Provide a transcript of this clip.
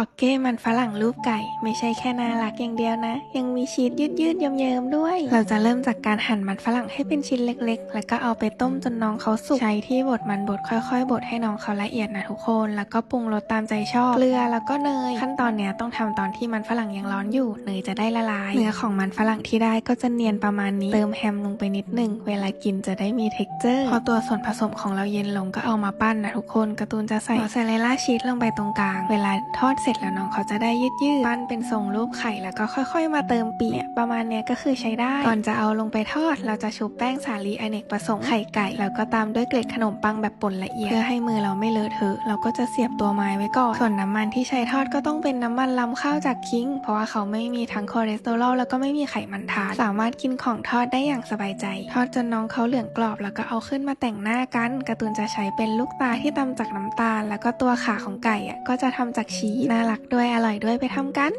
โอเคมันฝรั่งรูปไก่ ไม่ใช่แค่น่ารักอย่างเดียวนะ ยังมีชีสยืดยืดๆเยิ้มๆด้วย เราจะเริ่มจากการหั่นมันฝรั่งให้เป็นชิ้นเล็กๆ แล้วก็เอาไปต้มจนน้องเขาสุกใช้ที่บดมันบดค่อยๆบดให้น้องเขาละเอียดนะทุกคน แล้วก็ปรุงรสตามใจชอบเกลือแล้วก็เนย ขั้นตอนเนี้ยต้องทำตอนที่มันฝรั่งยังร้อนอยู่เนยจะได้ละลายเนื้อของมันฝรั่งที่ได้ก็จะเนียนประมาณนี้เติมแฮมลงไปนิดหนึงเวลากินจะได้มีเท็กเจอร์พอตัวส่วนผสมของเราเย็นลงก็เอามาปั้นนะทุกคนการ์ตูนจะใส่มอสซาเรลล่าชีสลงไปตรงกลาง เวลาทอดเสร็จแล้วน้องเขาจะได้ยืดยืดปั้นเป็นทรงรูปไข่แล้วก็ค่อยๆ มาเติมปีกประมาณเนี้ยก็คือใช้ได้ ก่อนจะเอาลงไปทอด เราจะชุบแป้งสาลีอเนกประสงค์ไข่ไก่แล้วก็ตามด้วยเกล็ดขนมปังแบบป่นละเอียดเพื่อให้มือเราไม่เลอะเทอะเราก็จะเสียบตัวไม้ไว้ก่อนส่วนน้ำมันที่ใช้ทอดก็ต้องเป็นน้ำมันลำข้าวจากคิงเพราะว่าเขาไม่มีทั้งคอเลสเตอรอลแล้วก็ไม่มีไขมันทานสามารถกินของทอดได้อย่างสบายใจ ทอดจนน้องเขาเหลืองกรอบแล้วก็เอาขึ้นมาแต่งหน้ากันการ์ตูนจะใช้เป็นลูกตาที่ตำจากน้ำตาล แล้วก็ตัวขาของไก่อะก็จะทำจากชีสน่ารักด้วยอร่อยด้วยไปทำกัน